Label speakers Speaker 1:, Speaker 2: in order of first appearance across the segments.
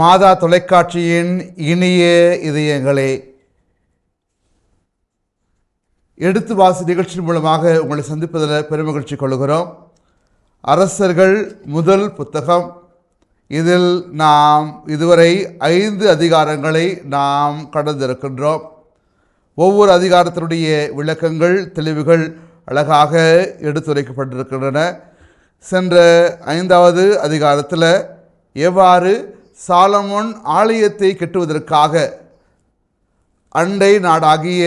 Speaker 1: மாதா தொலைக்காட்சியின் இனிய இதயங்களே எடுத்து வாசி நிகழ்ச்சி மூலமாக உங்களை சந்திப்பதில் பெருமகிழ்ச்சி கொள்கிறோம். அரசர்கள் முதல் புத்தகம். இதில் நாம் இதுவரை ஐந்து அதிகாரங்களை நாம் கடந்திருக்கின்றோம். ஒவ்வொரு அதிகாரத்தினுடைய விளக்கங்கள் தெளிவுகள் அழகாக எடுத்துரைக்கப்பட்டிருக்கின்றன. சென்ற ஐந்தாவது அதிகாரத்தில் எவ்வாறு சாலமோன் ஆலயத்தை கட்டுவதற்காக அண்டை நாடாகிய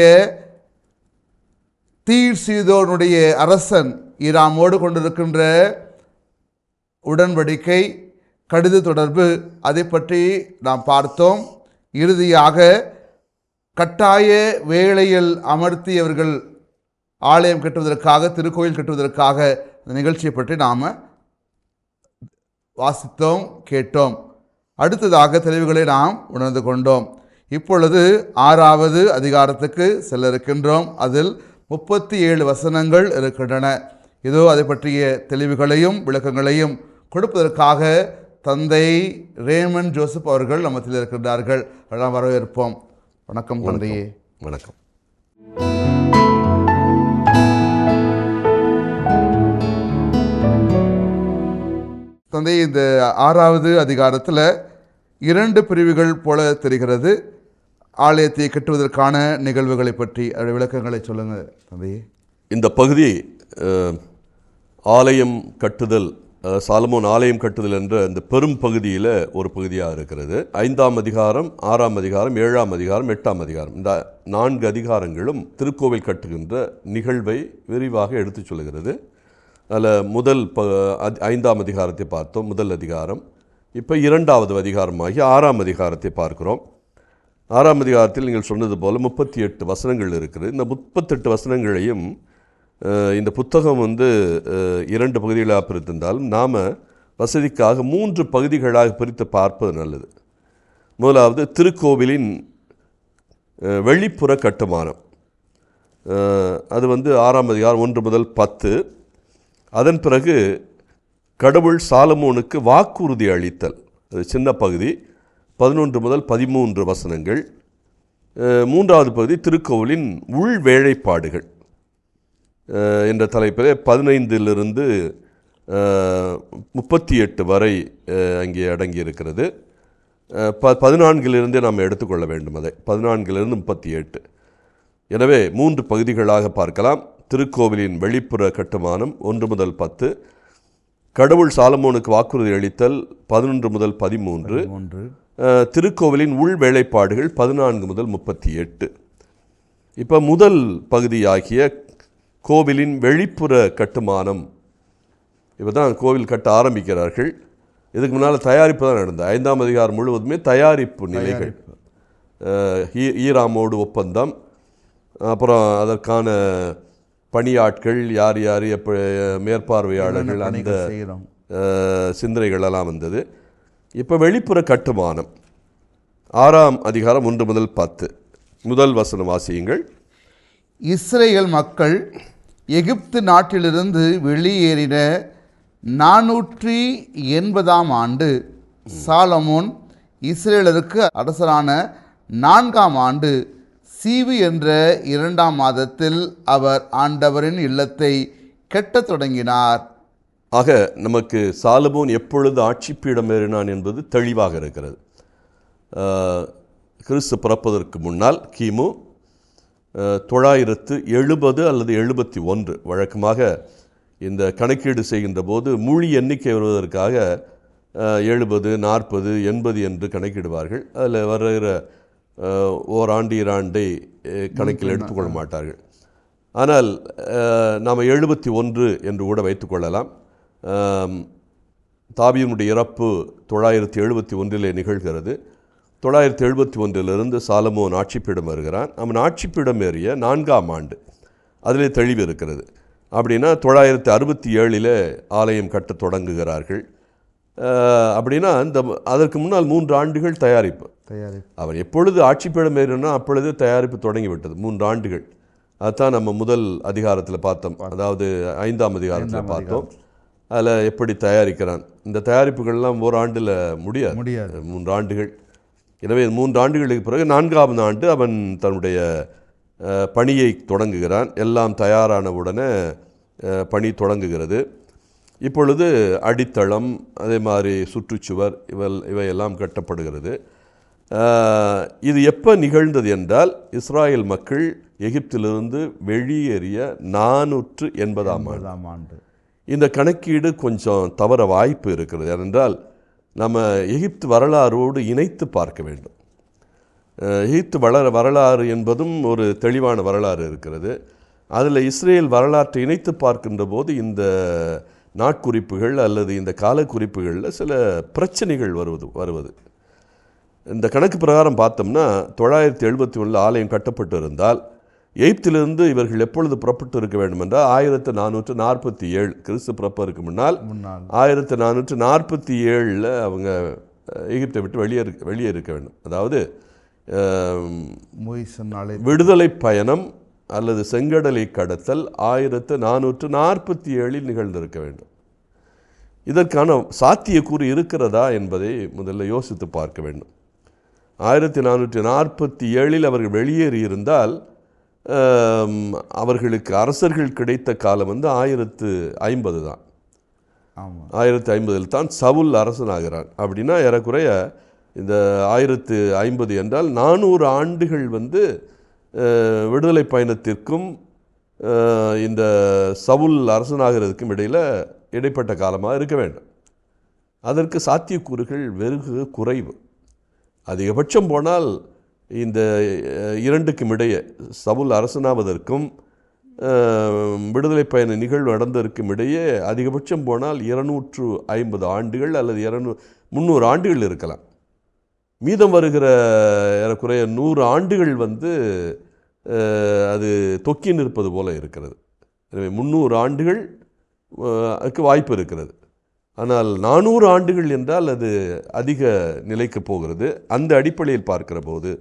Speaker 1: தீர் சீதோனுடைய அரசன் ஈராமோடு கொண்டிருக்கின்ற உடன்படிக்கை கடித தொடர்பு அதை பற்றி நாம் பார்த்தோம். இறுதியாக கட்டாய வேளையில் அமர்த்தியவர்கள் ஆலயம் கட்டுவதற்காக திருக்கோயில் கட்டுவதற்காக இந்த நிகழ்ச்சியை பற்றி நாம் வாசித்தோம் கேட்டோம். அடுத்ததாக தெளிவுகளை நாம் உணர்ந்து கொண்டோம். இப்பொழுது ஆறாவது அதிகாரத்துக்கு செல்ல இருக்கின்றோம் அதில் முப்பத்தி ஏழு வசனங்கள் இருக்கின்றன. இதோ அதை பற்றிய தெளிவுகளையும் விளக்கங்களையும் கொடுப்பதற்காக தந்தை ரேமன் ஜோசப் அவர்கள் நம்மத்தில் இருக்கின்றார்கள். எல்லாம் வரவேற்போம். வணக்கம். தந்தையே.
Speaker 2: வணக்கம்.
Speaker 1: தந்தை இந்த ஆறாவது அதிகாரத்தில் இரண்டு பிரிவுகள் போல தெரிகிறது. ஆலயத்தை கட்டுவதற்கான நிகழ்வுகளை பற்றி அதோட விளக்கங்களை சொல்லுங்கள் தந்தையே
Speaker 2: இந்த பகுதி ஆலயம் கட்டுதல் சாலமோன் ஆலயம் கட்டுதல் என்ற இந்த பெரும் பகுதியில் ஒரு பகுதியாக இருக்கிறது. ஐந்தாம் அதிகாரம் ஆறாம் அதிகாரம் ஏழாம் அதிகாரம் எட்டாம் அதிகாரம். இந்த நான்கு அதிகாரங்களும் திருக்கோவில் கட்டுகின்ற நிகழ்வை விரிவாக எடுத்துச் சொல்கிறது அதில் முதல் ப ஐந்தாம் அதிகாரத்தை பார்த்தோம் முதல் அதிகாரம். இப்போ இரண்டாவது அதிகாரமாகி ஆறாம் அதிகாரத்தை பார்க்குறோம். ஆறாம் அதிகாரத்தில் நீங்கள் சொன்னது போல் முப்பத்தி எட்டு வசனங்கள் இருக்குது. இந்த முப்பத்தெட்டு வசனங்களையும் இந்த புத்தகம் வந்து இரண்டு பகுதிகளாக பிரித்திருந்தாலும் நாம் வசதிக்காக மூன்று பகுதிகளாக பிரித்து பார்ப்பது நல்லது. முதலாவது திருக்கோவிலின் வெளிப்புற கட்டுமானம். அது வந்து ஆறாம் அதிகாரம் ஒன்று முதல் பத்து. அதன் பிறகு கடவுள் சாலமோனுக்கு வாக்குறுதி அளித்தல். அது சின்ன பகுதி. பதினொன்று முதல் பதிமூன்று வசனங்கள். மூன்றாவது பகுதி திருக்கோவிலின் உள் வேலைப்பாடுகள் என்ற தலைப்பில் பதினைந்திலிருந்து முப்பத்தி எட்டு வரை அங்கே அடங்கி இருக்கிறது ப பதினான்கிலிருந்தே நாம் எடுத்துக்கொள்ள வேண்டும் அதை. பதினான்கிலிருந்து முப்பத்தி எட்டு எனவே மூன்று பகுதிகளாக பார்க்கலாம். திருக்கோவிலின் வெளிப்புற கட்டுமானம் ஒன்று முதல் பத்து. கடவுள் சாலமோனுக்கு வாக்குறுதி அளித்தல் பதினொன்று முதல் பதிமூன்று.
Speaker 1: ஒன்று
Speaker 2: திருக்கோவிலின் உள் வேலைப்பாடுகள் பதினான்கு முதல் முப்பத்தி எட்டு. இப்போ முதல் பகுதியாகிய கோவிலின் வெளிப்புற கட்டுமானம். இப்போ தான் கோவில் கட்ட ஆரம்பிக்கிறார்கள். இதுக்கு முன்னால் தயாரிப்பு தான் நடந்தது. ஐந்தாம் அதிகாரம் முழுவதுமே தயாரிப்பு நிலைகள். ஈராமோடு ஒப்பந்தம். அப்புறம் அதற்கான பணியாட்கள் யார் யார் எப்ப மேற்பார்வையாளர்கள் அந்த சிந்தனைகளெல்லாம் வந்தது. இப்போ வெளிப்புற கட்டுமானம். ஆறாம் அதிகாரம் ஒன்று முதல் பத்து. முதல் வசனம் வாசியுங்கள்.
Speaker 1: இஸ்ரேல் மக்கள் எகிப்து நாட்டிலிருந்து வெளியேறின நானூற்றி எண்பதாம் ஆண்டு சாலமோன் இஸ்ரேலருக்கு அரசரான நான்காம் ஆண்டு சீவு என்ற இரண்டாம் மாதத்தில் அவர் ஆண்டவரின் இல்லத்தை கெட்டத் தொடங்கினார்.
Speaker 2: ஆக நமக்கு சாலமோன் எப்பொழுது ஆட்சிப்பீடம் ஏறினான் என்பது தெளிவாக இருக்கிறது. கிறிஸ்து பிறப்பதற்கு முன்னால் கிமு தொள்ளாயிரத்து எழுபது அல்லது எழுபத்தி ஒன்று வழக்கமாக இந்த கணக்கீடு செய்கின்ற போது மொழி எண்ணிக்கை வருவதற்காக எழுபது நாற்பது எண்பது என்று கணக்கிடுவார்கள். அதில் வருகிற ஓராண்டு இராண்டை கணக்கில் எடுத்துக்கொள்ள மாட்டார்கள். ஆனால் நாம் எழுபத்தி ஒன்று என்று கூட வைத்துக்கொள்ளலாம் தாபியனுடைய இறப்பு தொள்ளாயிரத்தி எழுபத்தி ஒன்றிலே நிகழ்கிறது. தொள்ளாயிரத்தி எழுபத்தி ஒன்றிலிருந்து சாலமோன் ஆட்சிப்பீடம் வருகிறான். அவன் ஆட்சிப்பீடம் ஏறிய நான்காம் ஆண்டு. அதிலே தெளிவு இருக்கிறது. அப்படின்னா தொள்ளாயிரத்தி அறுபத்தி ஏழில் ஆலயம் கட்டத் தொடங்குகிறார்கள். அப்படின்னா இந்த அதற்கு முன்னால் மூன்று ஆண்டுகள் தயாரிப்பு.
Speaker 1: தயாரிப்பு.
Speaker 2: அவன் எப்பொழுது ஆட்சிப்பீடம் ஏறினா அப்பொழுது தயாரிப்பு தொடங்கிவிட்டது. மூன்று ஆண்டுகள். அதுதான் நம்ம முதல் அதிகாரத்தில் பார்த்தோம். அதாவது ஐந்தாம் அதிகாரத்தில் பார்த்தோம். அதில் எப்படி தயாரிக்கிறான். இந்த தயாரிப்புகள்லாம் ஓராண்டில் முடியாது.
Speaker 1: முடியாது.
Speaker 2: மூன்று ஆண்டுகள். எனவே மூன்று ஆண்டுகளுக்கு பிறகு நான்காவது ஆண்டு அவன் தன்னுடைய பணியை தொடங்குகிறான். எல்லாம் தயாரான உடனே பணி தொடங்குகிறது. இப்பொழுது அடித்தளம் அதே மாதிரி சுற்றுச்சுவர் இவல் இவையெல்லாம் கட்டப்படுகிறது. இது எப்போ நிகழ்ந்தது என்றால் இஸ்ராயேல் மக்கள் எகிப்திலிருந்து வெளியேறிய நானூற்று எண்பதாம் ஆண்டு.
Speaker 1: ஒன்பதாம் ஆண்டு.
Speaker 2: இந்த கணக்கீடு கொஞ்சம் தவற வாய்ப்பு இருக்கிறது. ஏனென்றால் நம்ம எகிப்து வரலாறோடு இணைத்து பார்க்க வேண்டும். எகிப்து வளர வரலாறு என்பதும் ஒரு தெளிவான வரலாறு இருக்கிறது. அதில் இஸ்ரேல் வரலாற்றை இணைத்து பார்க்கின்ற போது இந்த நாட்குறிப்புகள் அல்லது இந்த காலக்குறிப்புகளில் சில பிரச்சனைகள் வருவது வருவது. இந்த கணக்கு பிரகாரம் பார்த்தோம்னா தொள்ளாயிரத்தி எழுபத்தி ஒன்றில் ஆலயம் கட்டப்பட்டு இருந்தால் எகிப்திலிருந்து இவர்கள் எப்பொழுது புறப்பட்டு இருக்க வேண்டும் என்றால் ஆயிரத்து நானூற்று நாற்பத்தி ஏழு கிறிஸ்து பிறப்பதற்கு முன்னால்
Speaker 1: முன்னால்.
Speaker 2: ஆயிரத்து நானூற்று நாற்பத்தி ஏழில் அவங்க எகிப்தை விட்டு வெளியே இருக்க வெளியே இருக்க வேண்டும். அதாவது விடுதலை பயணம் அல்லது செங்கடலை கடத்தல் ஆயிரத்து நானூற்று நாற்பத்தி ஏழில் நிகழ்ந்திருக்க வேண்டும். இதற்கான சாத்தியக்கூறு இருக்கிறதா என்பதை முதல்ல யோசித்து பார்க்க வேண்டும். ஆயிரத்தி நானூற்றி நாற்பத்தி ஏழில் அவர்கள் வெளியேறியிருந்தால் அவர்களுக்கு அரசர்கள் கிடைத்த காலம் வந்து ஆயிரத்து ஐம்பது தான். ஆயிரத்தி ஐம்பதில் தான் சவுல் அரசனாகிறான் அப்படின்னா ஏறக்குறைய இந்த ஆயிரத்து ஐம்பது என்றால் நானூறு ஆண்டுகள் வந்து விடுதலை பயணத்திற்கும் இந்த சவுல் அரசனாகிறதுக்கும் இடையில் இடைப்பட்ட காலமாக இருக்க வேண்டும். அதற்கு சாத்தியக்கூறுகள் வெகு குறைவு. அதிகபட்சம் போனால் இந்த இரண்டுக்கும் இடையே சவுல் அரசனாவதற்கும் விடுதலை பயண நிகழ்வு நடந்ததற்கும் இடையே அதிகபட்சம் போனால் இருநூற்று ஐம்பது ஆண்டுகள் அல்லது இரநூ முந்நூறு ஆண்டுகள் இருக்கலாம். மீதம் வருகிற ஏறக்குறைய நூறு ஆண்டுகள் வந்து அது தொக்கி நிற்பது போல இருக்கிறது. எனவே முந்நூறு ஆண்டுகள் அதுக்கு வாய்ப்பு இருக்கிறது. ஆனால் நானூறு ஆண்டுகள் என்றால் அது அதிக நிலைக்கு போகிறது. அந்த அடிப்படையில் பார்க்கிற போது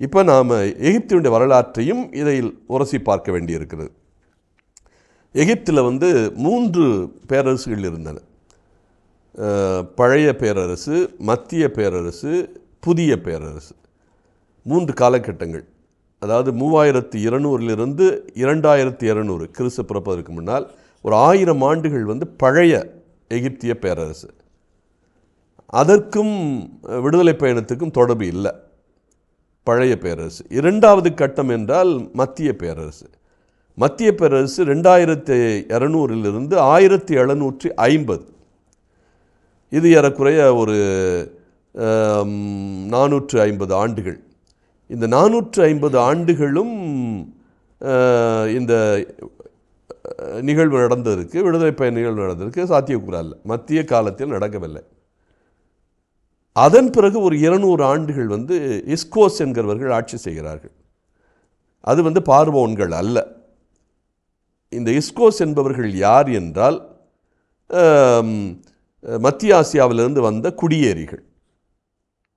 Speaker 2: இப்போ நாம் எகிப்தினுடைய வரலாற்றையும் இதில் உரசி பார்க்க வேண்டியிருக்கிறது. எகிப்தில் வந்து மூன்று பேரரசுகள் இருந்தன. பழைய பேரரசு மத்திய பேரரசு புதிய பேரரசு. மூன்று காலகட்டங்கள். அதாவது மூவாயிரத்து இருநூறிலிருந்து இரண்டாயிரத்து இருநூறு கிறிஸ்து பிறப்பதற்கு முன்னால் ஒரு ஆயிரம் ஆண்டுகள் வந்து பழைய எகிப்திய பேரரசு. அதற்கும் விடுதலை பயணத்துக்கும் தொடர்பு இல்லை. பழைய பேரரசு. இரண்டாவது கட்டம் என்றால் மத்திய பேரரசு. மத்திய பேரரசு ரெண்டாயிரத்தி இரநூறிலிருந்து ஆயிரத்தி எழுநூற்றி ஐம்பது. இது ஏறக்குறைய ஒரு நானூற்று ஐம்பது ஆண்டுகள். இந்த நானூற்று ஐம்பது ஆண்டுகளும் இந்த நிகழ்வு நடந்திருக்கு விடுதலை பயண நிகழ்வு நடந்திருக்கு சாத்தியக்கூறா இல்லை மத்திய காலத்தில் நடக்கவில்லை. அதன் பிறகு ஒரு இருநூறு ஆண்டுகள் வந்து இஸ்கோஸ் என்கிறவர்கள் ஆட்சி செய்கிறார்கள். அது வந்து பார்வோன்கள் அல்ல. இந்த இஸ்கோஸ் என்பவர்கள் யார் என்றால் மத்திய ஆசியாவிலிருந்து வந்த குடியேறிகள்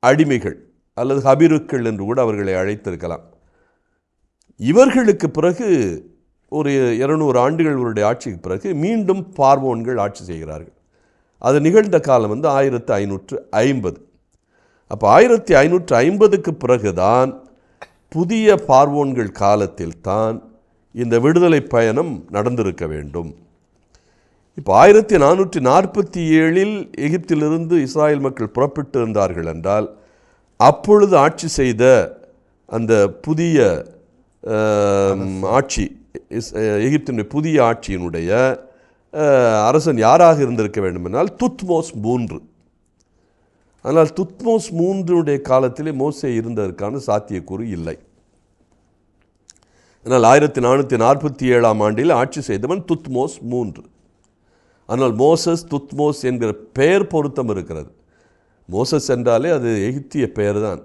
Speaker 2: அடிமைகள் அல்லது ஹபிருக்கள் என்று கூட அவர்களை அழைத்திருக்கலாம். இவர்களுக்கு பிறகு ஒரு இருநூறு ஆண்டுகள் இவருடைய ஆட்சிக்கு பிறகு மீண்டும் பார்வோன்கள் ஆட்சி செய்கிறார்கள். அது நிகழ்ந்த காலம் வந்து ஆயிரத்து ஐநூற்று ஐம்பது. அப்போ ஆயிரத்தி ஐநூற்று ஐம்பதுக்கு பிறகுதான் புதிய பார்வோன்கள் காலத்தில் தான் இந்த விடுதலை பயணம் நடந்திருக்க வேண்டும். இப்போ ஆயிரத்தி நானூற்றி நாற்பத்தி ஏழில் எகிப்திலிருந்து இஸ்ராயல் மக்கள் புறப்பட்டு இருந்தார்கள் என்றால் அப்பொழுது ஆட்சி செய்த அந்த புதிய ஆட்சி இஸ்- எகிப்தினுடைய புதிய ஆட்சியினுடைய அரசன் யாராக இருந்திருக்க வேண்டும் என்றால் துத்மோஸ் மூன்று. ஆனால் துத்மோஸ் மூன்றுடைய காலத்திலே மோசே இருந்ததற்கான சாத்தியக்கூறு இல்லை. ஆனால் ஆயிரத்தி நானூற்றி நாற்பத்தி ஏழாம் ஆண்டில் ஆட்சி செய்தவன் துத்மோஸ் மூன்று. ஆனால் மோசஸ் துத்மோஸ் என்கிற பெயர் பொருத்தம் இருக்கிறது. மோசஸ் என்றாலே அது எகிப்திய பெயர் தான்.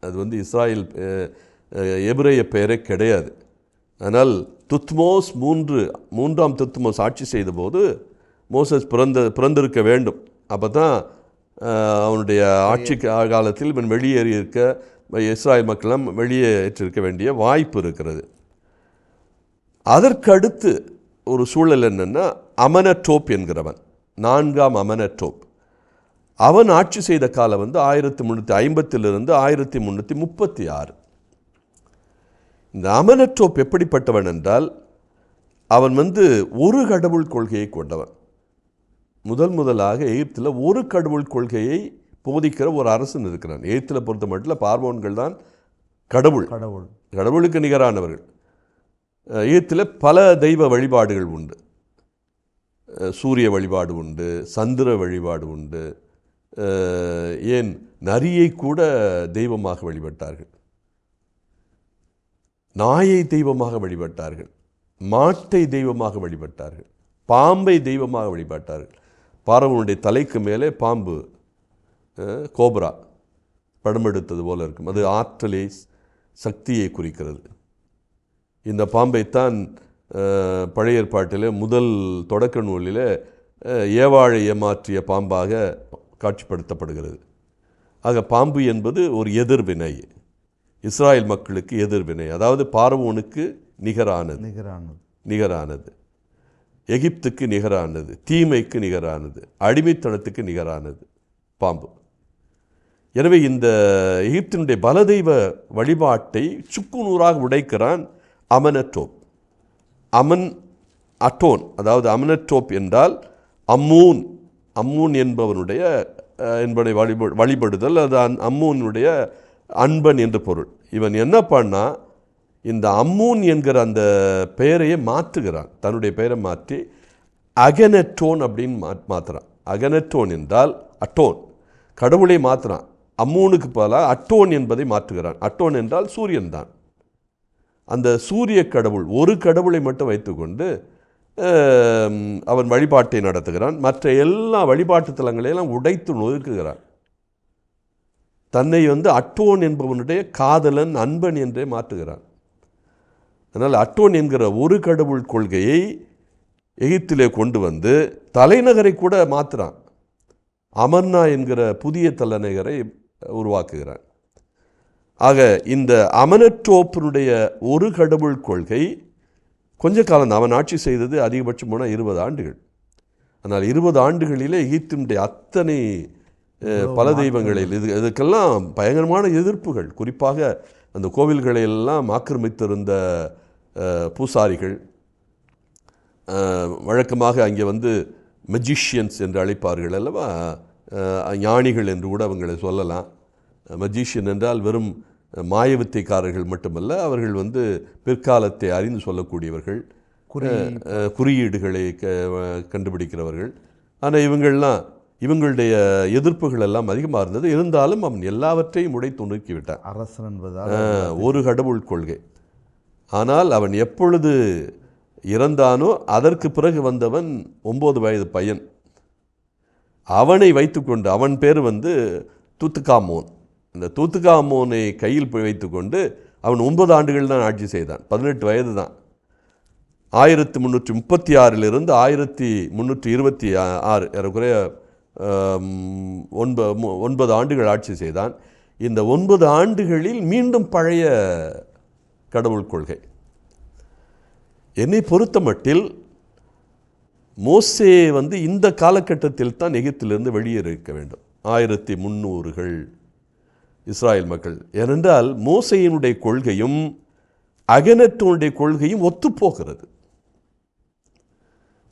Speaker 2: அது வந்து இஸ்ராயல் எபிரேய பெயரே கிடையாது. ஆனால் துத்மோஸ் மூன்று மூன்றாம் துத்மோஸ் ஆட்சி செய்தபோது மோசஸ் பிறந்த பிறந்திருக்க வேண்டும். அப்போ தான் அவனுடைய ஆட்சி காலத்தில் இவன் வெளியேறி இருக்க இஸ்ராயல் மக்களும் வெளியேற்றிருக்க வேண்டிய வாய்ப்பு இருக்கிறது. அதற்கடுத்து ஒரு சூழல் என்னென்னா அமனட்டோப் என்கிறவன் நான்காம் அமனட்டோப். அவன் ஆட்சி செய்த காலம் வந்து ஆயிரத்தி முந்நூற்றி ஐம்பத்திலிருந்து ஆயிரத்தி முந்நூற்றி முப்பத்தி ஆறு. இந்த அமனட்டோப் எப்படிப்பட்டவன் என்றால் அவன் வந்து ஒரு கடவுள் கொள்கையை கொண்டவன். முதல் முதலாக எகிப்தில் ஒரு கடவுள் கொள்கையை போதிக்கிற ஒரு அரசன் இருக்கிறான். எகிப்தில் பொறுத்த மட்டும் பார்வோன்கள் தான் கடவுள்.
Speaker 1: கடவுள்.
Speaker 2: கடவுளுக்கு நிகரானவர்கள். எகிப்தில் பல தெய்வ வழிபாடுகள் உண்டு. சூரிய வழிபாடு உண்டு சந்திர வழிபாடு உண்டு. ஏன் நரியை கூட தெய்வமாக வழிபட்டார்கள். நாயை தெய்வமாக வழிபட்டார்கள் மாட்டை தெய்வமாக வழிபட்டார்கள் பாம்பை தெய்வமாக வழிபட்டார்கள். பாரவனுடைய தலைக்கு மேலே பாம்பு கோப்ரா படமெடுத்தது போல இருக்கும். அது ஆற்றலை சக்தியை குறிக்கிறது. இந்த பாம்பைத்தான் பழைய ஏற்பாட்டில் முதல் தொடக்க நூலில் ஏவாழை ஏமாற்றிய பாம்பாக காட்சிப்படுத்தப்படுகிறது. ஆக பாம்பு என்பது ஒரு எதிர்வினை. இஸ்ராயல் மக்களுக்கு எதிர்வினை அதாவது பார்வோனுக்கு நிகரானது.
Speaker 1: நிகரானது.
Speaker 2: நிகரானது. எகிப்துக்கு நிகரானது தீமைக்கு நிகரானது அடிமைத்தனத்துக்கு நிகரானது. பாம்பு. எனவே இந்த எகிப்தினுடைய பலதெய்வ வழிபாட்டை சுக்குநூறாக உடைக்கிறான் அமனட்டோப். அமன் அட்டோன் அதாவது அமனட்டோப் என்றால் அம்மூன் அம்மூன் என்பவனுடைய என்பதை வழிப வழிபடுதல் அது அம்மூனுடைய அன்பன் என்று பொருள். இவன் என்ன பண்ணா இந்த அம்மூன் என்கிற அந்த பெயரையே மாற்றுகிறான். தன்னுடைய பெயரை மாற்றி அகனட்டோன் அப்படின்னு மா மாற்றுறான் அகனட்டோன் என்றால் அட்டோன். கடவுளை மாற்றுறான் அம்மூனுக்கு பதிலாக அட்டோன் என்பதை மாற்றுகிறான். அட்டோன் என்றால் சூரியன் தான். அந்த சூரிய கடவுள் ஒரு கடவுளை மட்டும் வைத்துக்கொண்டு அவன் வழிபாட்டை நடத்துகிறான். மற்ற எல்லா வழிபாட்டு தலங்களையெல்லாம் உடைத்து நொறுக்குகிறான். தன்னை வந்து அட்டோன் என்பவனுடைய காதலன் அன்பன் என்றே மாற்றுகிறான். அதனால் அட்டோன் என்கிற ஒரு கடவுள் கொள்கையை எகிப்திலே கொண்டு வந்து தலைநகரை கூட மாற்றுறான். அமர்னா என்கிற புதிய தலைநகரை உருவாக்குகிறான். ஆக இந்த அமனட்டோப்பினுடைய ஒரு கடவுள் கொள்கை கொஞ்ச காலம் அவன் ஆட்சி செய்தது அதிகபட்சம் போனால் இருபது ஆண்டுகள். ஆனால் இருபது ஆண்டுகளிலே எகிப்தினுடைய அத்தனை பல தெய்வங்களில். இது இதுக்கெல்லாம் பயங்கரமான எதிர்ப்புகள். குறிப்பாக அந்த கோவில்களை எல்லாம் ஆக்கிரமித்திருந்த பூசாரிகள் வழக்கமாக அங்கே வந்து மெஜிஷியன்ஸ் என்று அழைப்பார்கள் அல்லவா? ஞானிகள் என்று கூட அவங்களை சொல்லலாம். மெஜிஷியன் என்றால் வெறும் மாயவித்தைக்காரர்கள் மட்டுமல்ல அவர்கள் வந்து பிற்காலத்தை அறிந்து சொல்லக்கூடியவர்கள் குறியீடுகளை க- கண்டுபிடிக்கிறவர்கள். ஆனால் இவங்கள்லாம் இவங்களுடைய எதிர்ப்புகள் எல்லாம் அதிகமாக இருந்தது. இருந்தாலும் அவன் எல்லாவற்றையும் உடைத்து நொறுக்கி விட்டான்
Speaker 1: அரசன் என்பதால்
Speaker 2: ஒரு கடவுள் கொள்கை. ஆனால் அவன் எப்பொழுது இறந்தானோ அதற்கு பிறகு வந்தவன் ஒம்பது வயது பையன். அவனை வைத்துக்கொண்டு அவன் பேர் வந்து தூத்துக்காமோன். இந்த தூத்துக்காமோனை கையில் போய் வைத்துக்கொண்டு அவன் ஒன்பது ஆண்டுகள் தான் ஆட்சி செய்தான். பதினெட்டு வயது தான். ஆயிரத்தி முந்நூற்றி முப்பத்தி ஆறிலிருந்து ஆயிரத்தி முந்நூற்றி இருபத்தி ஆறு ஏறக்குறைய ஒன்பது ஒன்பது ஆண்டுகள் ஆட்சி செய்தான். இந்த ஒன்பது ஆண்டுகளில் மீண்டும் பழைய கடவுள் கொள்கை. என்னை பொறுத்தமட்டில் மோசே வந்து இந்த காலகட்டத்தில் தான் எகிப்திலிருந்து வெளியேற இருக்க வேண்டும். ஆயிரத்தி முந்நூறுகள் இஸ்ராயல் மக்கள். ஏனென்றால் மோசையினுடைய கொள்கையும் அகனத்தினுடைய கொள்கையும் ஒத்துப்போகிறது.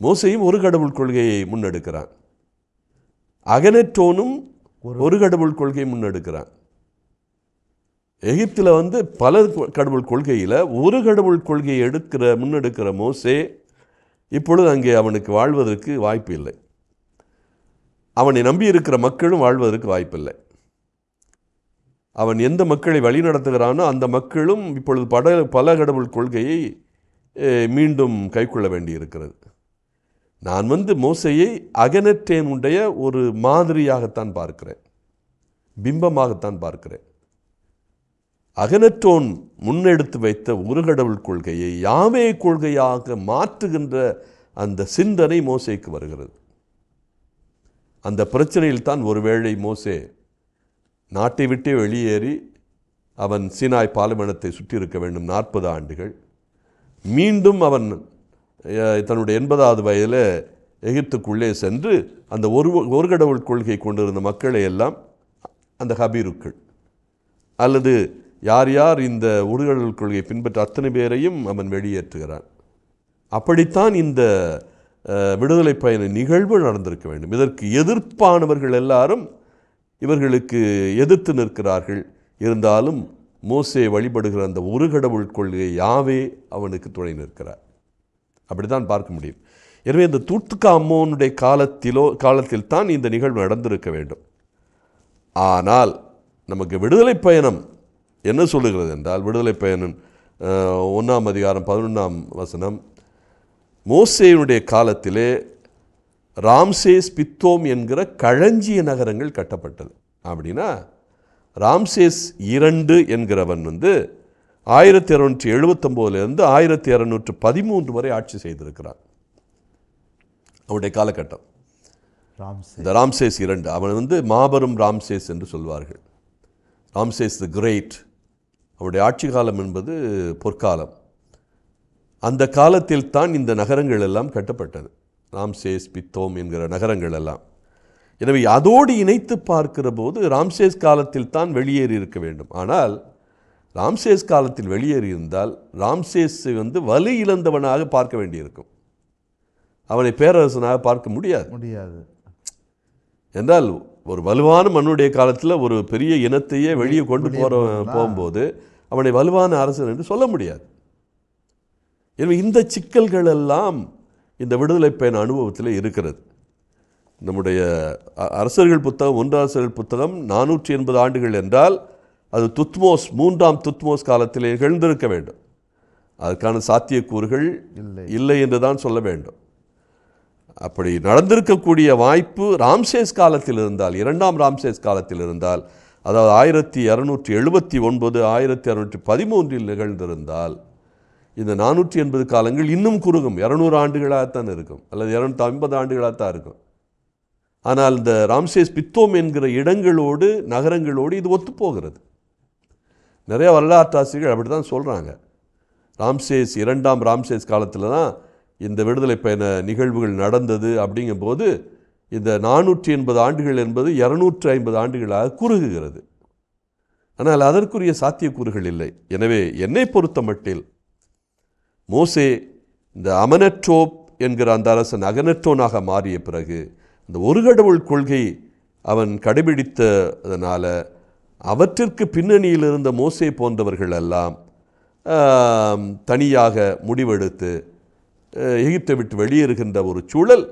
Speaker 2: மோசையும் ஒரு கடவுள் கொள்கையை முன்னெடுக்கிறான். அகனற்றோனும் ஒரு கடவுள் கொள்கையை முன்னெடுக்கிறான். எகிப்தில் வந்து பல கடவுள் கொள்கையில் ஒரு கடவுள் கொள்கையை எடுக்கிற முன்னெடுக்கிற மோசே இப்பொழுது அங்கே அவனுக்கு வாழ்வதற்கு வாய்ப்பு இல்லை அவனை நம்பி இருக்கிற மக்களும் வாழ்வதற்கு வாய்ப்பில்லை. அவன் எந்த மக்களை வழிநடத்துகிறானோ அந்த மக்களும் இப்பொழுது பட பல கடவுள் கொள்கையை மீண்டும் கைக்கொள்ள வேண்டியிருக்கிறது. நான் வந்து மோசையை அகனற்றேனுடைய ஒரு மாதிரியாகத்தான் பார்க்கிறேன். பிம்பமாகத்தான் பார்க்கிறேன். அகனற்றோன் முன்னெடுத்து வைத்த உருகடவுள் கொள்கையை யாவே கொள்கையாக மாற்றுகின்ற அந்த சிந்தனை மோசைக்கு வருகிறது. அந்த பிரச்சனையில் தான் ஒருவேளை மோசே நாட்டை விட்டே வெளியேறி அவன் சீனாய் பாலைவனத்தை சுற்றி இருக்க வேண்டும் நாற்பது ஆண்டுகள். மீண்டும் அவன் தன்னுடைய எண்பதாவது வயதில் எகிப்துக்குள்ளே சென்று அந்த ஒரு ஒரு கடவுள் கொள்கை கொண்டிருந்த மக்களை எல்லாம் அந்த ஹபீருக்கள். அல்லது யார் யார் இந்த உருகடல் கொள்கையை பின்பற்ற அத்தனை பேரையும் அவன் வெளியேற்றுகிறான். அப்படித்தான் இந்த விடுதலை பயண நிகழ்வு நடந்திருக்க வேண்டும். இதற்கு எதிர்ப்பானவர்கள் எல்லாரும் இவர்களுக்கு எதிர்த்து நிற்கிறார்கள். இருந்தாலும் மோசே வழிபடுகிற அந்த ஒரு கடவுள் கொள்கை யாவே அவனுக்கு துணை நிற்கிறார். அப்படித்தான் பார்க்க முடியும். எனவே இந்த தூத்துக்கா அம்மோனுடைய காலத்திலோ காலத்தில் தான் இந்த நிகழ்வு நடந்திருக்க வேண்டும். ஆனால் நமக்கு விடுதலை பயணம் என்ன சொல்லுகிறது என்றால் விடுதலை பயணம் ஒன்றாம் அதிகாரம் பதினொன்றாம் வசனம் மோசேயினுடைய காலத்திலே ராம்சேஸ் பித்தோம் என்கிற களஞ்சிய நகரங்கள் கட்டப்பட்டது. அப்படின்னா ராம்சேஸ் இரண்டு என்கிறவன் வந்து ஆயிரத்தி இரநூற்றி எழுபத்தொம்போதுலேருந்து ஆயிரத்தி இரநூற்று பதிமூன்று வரை ஆட்சி செய்திருக்கிறான் அவனுடைய காலகட்டம். இந்த ராம்சேஸ் இரண்டு. அவன் வந்து மாபெரும் ராம்சேஸ் என்று சொல்வார்கள். Ramesses the great. அவனுடைய ஆட்சி காலம் என்பது பொற்காலம். அந்த காலத்தில் தான் இந்த நகரங்கள் எல்லாம் கட்டப்பட்டது. ராம்சேஸ் பித்தோம் என்கிற நகரங்கள் எல்லாம். எனவே அதோடு இணைத்து பார்க்கிற போது ராம்சேஸ் காலத்தில் தான் வெளியேறி இருக்க வேண்டும். ஆனால் ராம்சேஸ் காலத்தில் வெளியேறி இருந்தால் ராம்சேஸை வந்து வலு இழந்தவனாக பார்க்க வேண்டியிருக்கும். அவனை பேரரசனாக பார்க்க முடியாது.
Speaker 1: முடியாது.
Speaker 2: என்றால் ஒரு வலுவான மண்ணுடைய காலத்தில் ஒரு பெரிய இனத்தையே வெளியே கொண்டு போகிற போகும்போது அவனை வலுவான அரசன் என்று சொல்ல முடியாது. எனவே இந்த சிக்கல்கள் எல்லாம் இந்த விடுதலை பயண அனுபவத்தில் இருக்கிறது. நம்முடைய அரசர்கள் புத்தகம் ஒன்று அரசர்கள் புத்தகம் நானூற்றி எண்பது ஆண்டுகள் என்றால் அது துத்மோஸ் மூன்றாம் துத்மோஸ் காலத்திலே நிகழ்ந்திருக்க வேண்டும். அதற்கான சாத்தியக்கூறுகள்
Speaker 1: இல்லை.
Speaker 2: இல்லை என்று தான் சொல்ல வேண்டும். அப்படி நடந்திருக்கக்கூடிய வாய்ப்பு ராம்சேஸ் காலத்தில் இருந்தால் இரண்டாம் ராம்சேஸ் காலத்தில் இருந்தால் அதாவது ஆயிரத்தி இரநூற்றி எழுபத்தி ஒன்பது ஆயிரத்தி இரநூற்றி பதிமூன்றில் நிகழ்ந்திருந்தால் இந்த நானூற்றி எண்பது காலங்கள் இன்னும் குறுகும். இரநூறு ஆண்டுகளாகத்தான் இருக்கும். அல்லது இரநூத்தி ஐம்பது ஆண்டுகளாகத்தான் இருக்கும். ஆனால் இந்த ராம்சேஸ் பித்தோம் என்கிற இடங்களோடு நகரங்களோடு இது ஒத்துப்போகிறது. நிறைய வரலாற்றாசிரியர்கள் அப்படி தான் சொல்கிறாங்க ராம்சேஸ் இரண்டாம் ராம்சேஸ் காலத்தில் தான் இந்த விடுதலை பயண நிகழ்வுகள் நடந்தது அப்படிங்கும்போது இந்த நானூற்றி எண்பது ஆண்டுகள் என்பது இரநூற்றி ஐம்பது ஆண்டுகளாக குறுகுகிறது. ஆனால் அதற்குரிய சாத்தியக்கூறுகள் இல்லை. எனவே என்னை பொறுத்த மட்டில் மோசே இந்த அமனற்றோப் என்கிற அந்த அரசன் அகனற்றோனாக மாறிய பிறகு இந்த ஒரு கடவுள் கொள்கை அவன் கடைபிடித்ததனால் அவற்றிற்கு பின்னணியில் இருந்த மோசே போன்றவர்கள் எல்லாம் தனியாக முடிவெடுத்து எகிப்தை விட்டு வெளியேறுகின்ற ஒரு சூழல்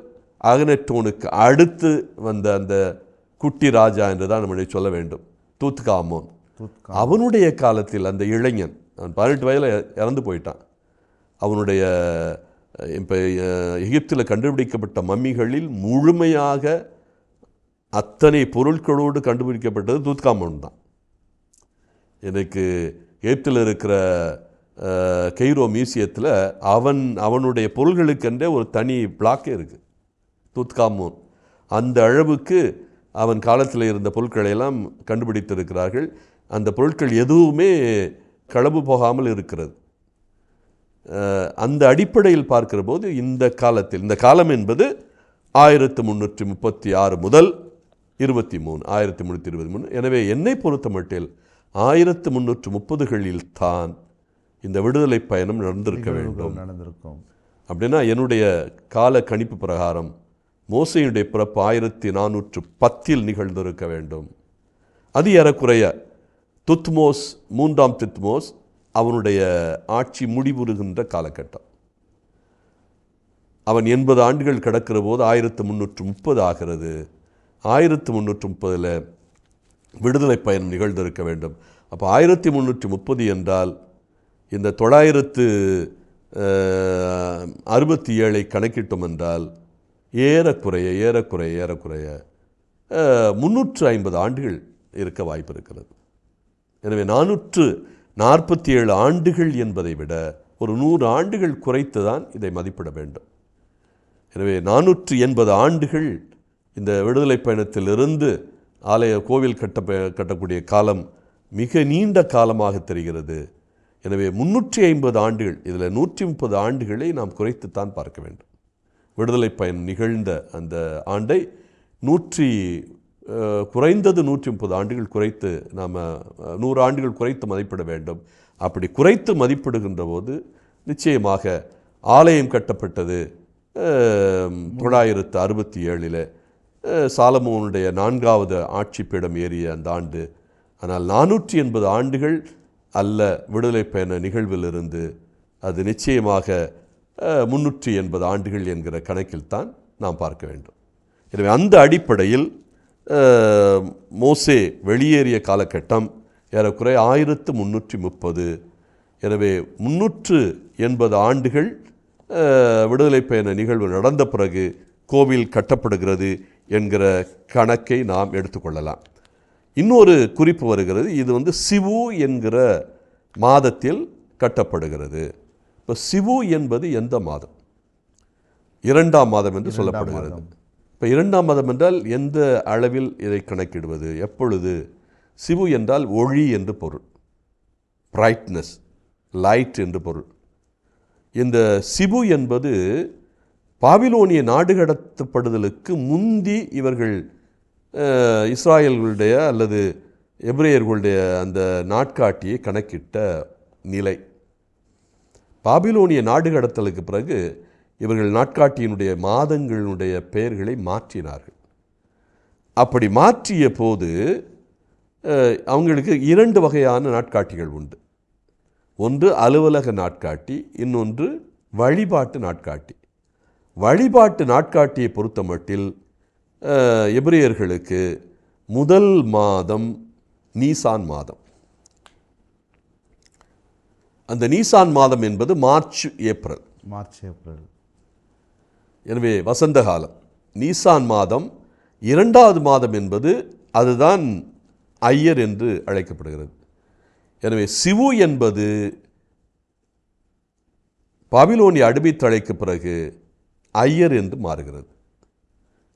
Speaker 2: அகனற்றோனுக்கு அடுத்து வந்த அந்த குட்டி ராஜா என்று தான் நம்மளை சொல்ல வேண்டும். தூத்காமோன். அவனுடைய காலத்தில் அந்த இளைஞன் அவன் பதினெட்டு வயதில் இறந்து போயிட்டான். அவனுடைய இப்போ எகிப்தில் கண்டுபிடிக்கப்பட்ட மம்மிகளில் முழுமையாக அத்தனை பொருட்களோடு கண்டுபிடிக்கப்பட்டது தூத்காமோன் தான். எனக்கு எகிப்தில் இருக்கிற கெய்ரோ மியூசியத்தில் அவன் அவனுடைய பொருள்களுக்கென்றே ஒரு தனி பிளாக்கே இருக்குது தூத்காமோன் அந்த அளவுக்கு அவன் காலத்தில் இருந்த பொருட்களை எல்லாம் கண்டுபிடித்திருக்கிறார்கள். அந்த பொருட்கள் எதுவுமே களவு போகாமல் இருக்கிறது. அந்த அடிப்படையில் பார்க்கிற போது இந்த காலத்தில் இந்த காலம் என்பது ஆயிரத்து முந்நூற்றி முப்பத்தி ஆறு முதல் இருபத்தி மூணு ஆயிரத்தி முந்நூற்றி இருபத்தி மூணு. எனவே என்னை பொறுத்த மட்டில் ஆயிரத்து முந்நூற்று முப்பதுகளில் தான் இந்த விடுதலை பயணம் நடந்திருக்க வேண்டும்.
Speaker 1: நடந்திருக்கும்.
Speaker 2: அப்படின்னா என்னுடைய கால கணிப்பு பிரகாரம் மோசையுடைய பிறப்பு ஆயிரத்தி நானூற்று பத்தில் நிகழ்ந்திருக்க வேண்டும். அது ஏறக்குறைய துத்மோஸ் மூன்றாம் துத்மோஸ் அவனுடைய ஆட்சி முடிவுறுகின்ற காலகட்டம். அவன் எண்பது ஆண்டுகள் கிடக்கிற போது ஆயிரத்து முந்நூற்று முப்பது ஆகிறது. ஆயிரத்து முந்நூற்று முப்பதில் விடுதலை பயணம் நிகழ்ந்திருக்க வேண்டும். அப்போ ஆயிரத்தி முந்நூற்றி முப்பது என்றால் இந்த தொள்ளாயிரத்து அறுபத்தி ஏழை கணக்கிட்டோம் என்றால் ஏறக்குறைய ஏறக்குறைய ஏறக்குறைய முந்நூற்று ஐம்பது ஆண்டுகள் இருக்க வாய்ப்பு இருக்கிறது. எனவே நானூற்று நாற்பத்தி ஏழு ஆண்டுகள் என்பதை விட ஒரு நூறு ஆண்டுகள் குறைத்து தான் இதை மதிப்பிட வேண்டும். எனவே நானூற்று எண்பது ஆண்டுகள் இந்த விடுதலை பயணத்திலிருந்து ஆலய கோவில் கட்ட கட்டக்கூடிய காலம் மிக நீண்ட காலமாக தெரிகிறது. எனவே முன்னூற்றி ஐம்பது ஆண்டுகள் இதில் நூற்றி முப்பது ஆண்டுகளை நாம் குறைத்துத்தான் பார்க்க வேண்டும். விடுதலை பயன் நிகழ்ந்த அந்த ஆண்டை நூற்றி குறைந்தது நூற்றி முப்பது ஆண்டுகள் குறைத்து நாம் நூறு ஆண்டுகள் குறைத்து மதிப்பிட வேண்டும். அப்படி குறைத்து மதிப்பிடுகின்ற போது நிச்சயமாக ஆலயம் கட்டப்பட்டது தொள்ளாயிரத்து அறுபத்தி ஏழில் சாலமோனுடைய நான்காவது ஆட்சி பீடம் ஏறிய அந்த ஆண்டு. ஆனால் நானூற்றி எண்பது ஆண்டுகள் அல்ல விடுதலை பயண நிகழ்விலிருந்து அது நிச்சயமாக முன்னூற்றி எண்பது ஆண்டுகள் என்கிற கணக்கில்தான் நாம் பார்க்க வேண்டும். எனவே அந்த அடிப்படையில் மோசே வெளியேறிய காலகட்டம் ஏறக்குறைய ஆயிரத்து முன்னூற்றி முப்பது. எனவே முன்னூற்று எண்பது ஆண்டுகள் விடுதலை பயண நிகழ்வு நடந்த பிறகு கோவில் கட்டப்படுகிறது. என்கிற கணக்கை நாம் எடுத்துக்கொள்ளலாம். இன்னொரு குறிப்பு வருகிறது. இது வந்து சிவு என்கிற மாதத்தில் கட்டப்படுகிறது. இப்போ சிவு என்பது எந்த மாதம்? இரண்டாம் மாதம் என்று சொல்லப்படுகிறது. இப்போ இரண்டாம் மாதம் என்றால் எந்த அளவில் இதை கணக்கிடுவது? எப்பொழுது? சிவு என்றால் ஒளி என்று பொருள். பிரைட்னஸ் லைட் என்று பொருள். இந்த சிபு என்பது பாபிலோனிய நாடு கடத்தப்படுதலுக்கு முந்தி இவர்கள் இஸ்ராயல்களுடைய அல்லது எப்ரேயர்களுடைய அந்த நாட்காட்டியை கணக்கிட்ட நிலை. பாபிலோனிய நாடு கடத்தலுக்கு பிறகு இவர்கள் நாட்காட்டியினுடைய மாதங்களுடைய பெயர்களை மாற்றினார்கள். அப்படி மாற்றிய போது அவங்களுக்கு இரண்டு வகையான நாட்காட்டிகள் உண்டு. ஒன்று அலுவலக நாட்காட்டி இன்னொன்று வழிபாட்டு நாட்காட்டி. வழிபாட்டு நாட்காட்டியை பொறுத்தமட்டில் எபிரேயர்களுக்கு முதல் மாதம் நீசான் மாதம். அந்த நீசான் மாதம் என்பது மார்ச் ஏப்ரல்.
Speaker 1: March April.
Speaker 2: எனவே வசந்த காலம். நீசான் மாதம் இரண்டாவது மாதம் என்பது அதுதான் ஐயர் என்று அழைக்கப்படுகிறது. எனவே சிவு என்பது பாபிலோனிய அடிமைத்தழைக்கு பிறகு ஐயர் என்று மாறுகிறது.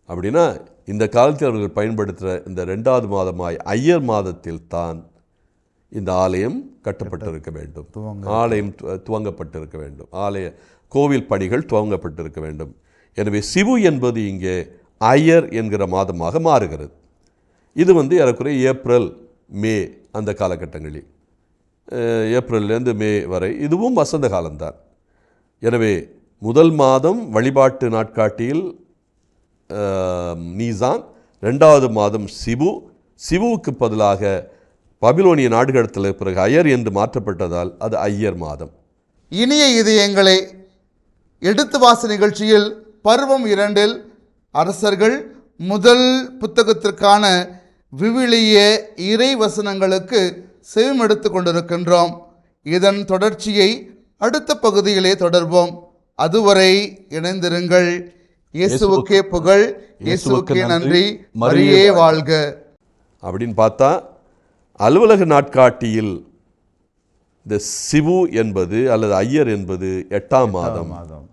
Speaker 2: அப்படின்னா இந்த காலத்தில் அவர்கள் பயன்படுத்துகிற இந்த ரெண்டாவது மாதமாய் ஐயர் மாதத்தில் தான் இந்த ஆலயம் கட்டப்பட்டிருக்க வேண்டும். ஆலயம் துவங்கப்பட்டிருக்க வேண்டும். ஆலய கோவில் பணிகள் துவங்கப்பட்டிருக்க வேண்டும். எனவே சிவு என்பது இங்கே ஐயர் என்கிற மாதமாக மாறுகிறது. இது வந்து ஏறக்குறைய ஏப்ரல் மே அந்த காலகட்டங்களில். ஏப்ரல்லேருந்து மே வரை இதுவும் வசந்த காலம்தான். எனவே முதல் மாதம் வழிபாட்டு நாட்காட்டியில் நீசான் ரெண்டாவது மாதம் சிபு. சிபுவுக்கு பதிலாக பபிலோனிய நாடுகடத்தில் பிறகு ஐயர் என்று மாற்றப்பட்டதால் அது ஐயர் மாதம்.
Speaker 1: இனிய இதயங்களை எடுத்து வாச நிகழ்ச்சியில் பருவம் இரண்டில் அரசர்கள் முதல் புத்தகத்திற்கான விவிலிய இறை வசனங்களுக்கு செவிமெடுத்து கொண்டிருக்கின்றோம். இதன் தொடர்ச்சியை அடுத்த பகுதியிலே தொடர்வோம். அதுவரை இணைந்திருங்கள். இயேசுவுக்கே புகழ் இயேசுவுக்கே நன்றி. மரியே வாழ்க.
Speaker 2: அப்படின்னு பார்த்தா அலுவலக நாட்காட்டியில் இந்த சிவு என்பது அல்லது ஐயர் என்பது எட்டாம் மாதம்.
Speaker 1: மாதம்.